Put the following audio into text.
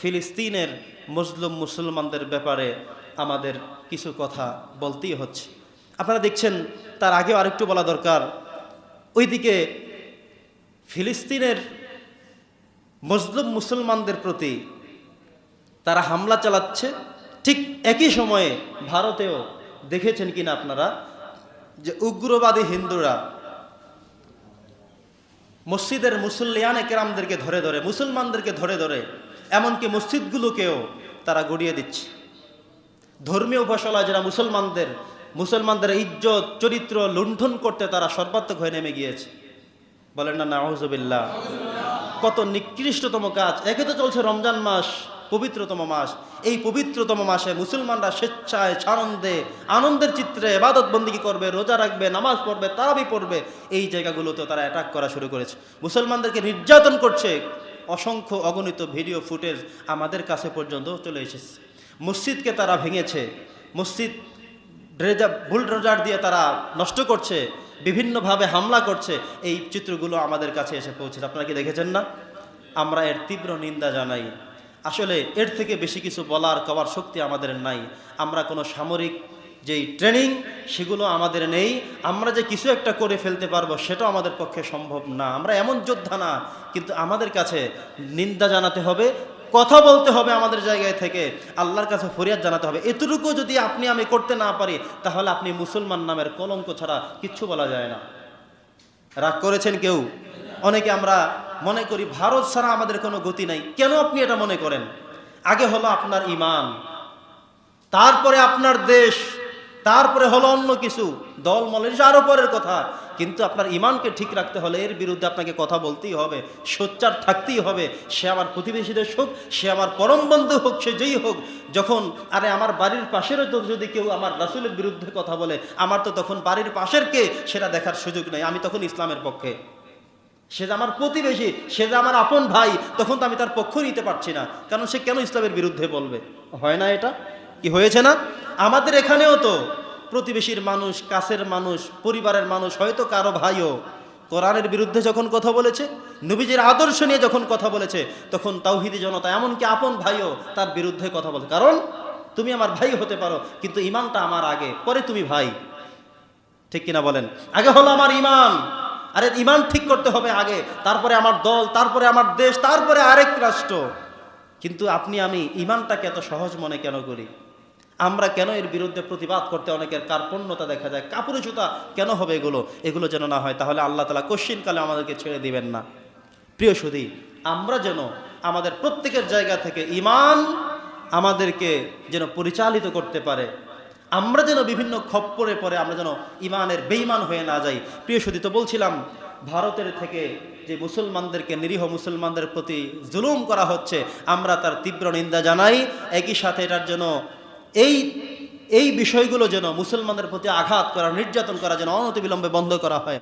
ফিলিস্তিনের মুসলিম মুসলমানদের ব্যাপারে আমাদের কিছু কথা বলতেই হচ্ছে। আপনারা দেখছেন, তার আগেও আরেকটু বলা দরকার। ওইদিকে ফিলিস্তিনের মুসলিম মুসলমানদের প্রতি তারা হামলা চালাচ্ছে। ঠিক একই সময়ে ভারতেও দেখেছেন কিনা আপনারা যে উগ্রবাদী হিন্দুরা মসজিদের মুসল্লিয়ানে কেরামদেরকে ধরে ধরে, মুসলমানদেরকে ধরে ধরে এমনকি মসজিদগুলোকেও তারা গড়িয়ে দিচ্ছে। ধর্মীয় উপাসনা যারা মুসলমানদের মুসলমানদের ইজ্জত, চরিত্র লুণ্ঠন করতে তারা সর্বাত্মক হয়ে নেমে গিয়েছে। বলেন না নাহজবিল্লা কত নিকৃষ্টতম কাজ। একে তো চলছে রমজান মাস, পবিত্রতম মাস। এই পবিত্রতম মাসে মুসলমানরা স্বেচ্ছায়, সানন্দে, আনন্দের চিত্রে এবাদত বন্দিগি করবে, রোজা রাখবে, নামাজ পড়বে, তারাবি পড়বে। এই জায়গাগুলোতে তারা অ্যাটাক করা শুরু করেছে। মুসলমানদেরকে নির্যাতন করছে। অসংখ্য অগণিত ভিডিও ফুটেজ আমাদের কাছে পর্যন্ত চলে এসেছে। মসজিদকে তারা ভেঙেছে, মসজিদ ড্রেজা, বুলডোজার দিয়ে তারা নষ্ট করছে, বিভিন্নভাবে হামলা করছে, এই চিত্রগুলো আমাদের কাছে এসে পৌঁছেছে। আপনারা কি দেখেছেন না? আমরা এর তীব্র নিন্দা জানাই। আসলে এর থেকে বেশি কিছু বলার কবার শক্তি আমাদের নাই। আমরা কোনো সামরিক যেই ট্রেনিং সেগুলো আমাদের নেই, আমরা যে কিছু একটা করে ফেলতে পারব সেটাও আমাদের পক্ষে সম্ভব না। আমরা এমন যোদ্ধা না, কিন্তু আমাদের কাছে নিন্দা জানাতে হবে, কথা বলতে হবে আমাদের জায়গায় থেকে, আল্লাহর কাছে ফরিয়াদ জানাতে হবে। এতটুকু যদি আপনি আমি করতে না পারি, তাহলে আপনি মুসলমান নামের কলঙ্ক ছাড়া কিচ্ছু বলা যায় না। রাগ করেছেন কেউ? অনেকে আমরা মনে করি ভারত ছাড়া আমাদের কোনো গতি নাই। কেন আপনি এটা মনে করেন? আগে হলো আপনার ইমান, তারপরে আপনার দেশ। তারপরে হলো অন্য কিছু। দল মল এটা আরও পরের কথা। কিন্তু আপনার ইমানকে ঠিক রাখতে হলে এর বিরুদ্ধে আপনাকে কথা বলতেই হবে, সোচ্চার থাকতেই হবে। সে আমার প্রতিবেশীদের হোক, সে আমার পরম বন্ধু হোক, সে যেই হোক, যখন আরে আমার বাড়ির পাশেরও তো যদি কেউ আমার রাসুলের বিরুদ্ধে কথা বলে, আমার তো তখন বাড়ির পাশের কে সেটা দেখার সুযোগ নেই। আমি তখন ইসলামের পক্ষে। সে যে আমার প্রতিবেশী, সে যে আমার আপন ভাই, তখন তো আমি তার পক্ষ নিতে পারছি না। কারণ সে কেন ইসলামের বিরুদ্ধে বলবে? হয় না এটা? কি হয়েছে না? আমাদের এখানেও তো প্রতিবেশীর মানুষ, কাছের মানুষ, পরিবারের মানুষ, হয়তো কারও ভাইও কোরআনের বিরুদ্ধে যখন কথা বলেছে, নবীজির আদর্শ নিয়ে যখন কথা বলেছে, তখন তাওহিদি জনতা, এমনকি আপন ভাইও তার বিরুদ্ধে কথা বলে। কারণ তুমি আমার ভাই হতে পারো, কিন্তু ইমানটা আমার আগে, পরে তুমি ভাই। ঠিক কিনা বলেন? আগে হলো আমার ইমান। আরে ইমান ঠিক করতে হবে আগে, তারপরে আমার দল, তারপরে আমার দেশ, তারপরে আরেক রাষ্ট্র। কিন্তু আপনি, আমি ইমানটাকে এত সহজ মনে কেন করি? আমরা কেন এর বিরুদ্ধে প্রতিবাদ করতে অনেকের কার্পণ্যতা দেখা যায়? কাপুরুষতা কেন হবে এগুলো? এগুলো যেন না হয়, তাহলে আল্লাহ তালা কশ্চিনকালে আমাদেরকে ছেড়ে দিবেন না। প্রিয় সুদী আমরা যেন আমাদের প্রত্যেকের জায়গা থেকে ইমান আমাদেরকে যেন পরিচালিত করতে পারে। আমরা যেন বিভিন্ন খপ্পরে পরে আমরা যেন ইমানের বেইমান হয়ে না যাই। প্রিয় সুদী তো বলছিলাম, ভারতের থেকে যে মুসলমানদেরকে, নিরীহ মুসলমানদের প্রতি জুলুম করা হচ্ছে, আমরা তার তীব্র নিন্দা জানাই। একই সাথে এটার জন্য এই এই বিষয়গুলো যেন মুসলমানদের প্রতি আঘাত করা, নির্যাতন করা যেন অনতিবিলম্বে বন্ধ করা হয়।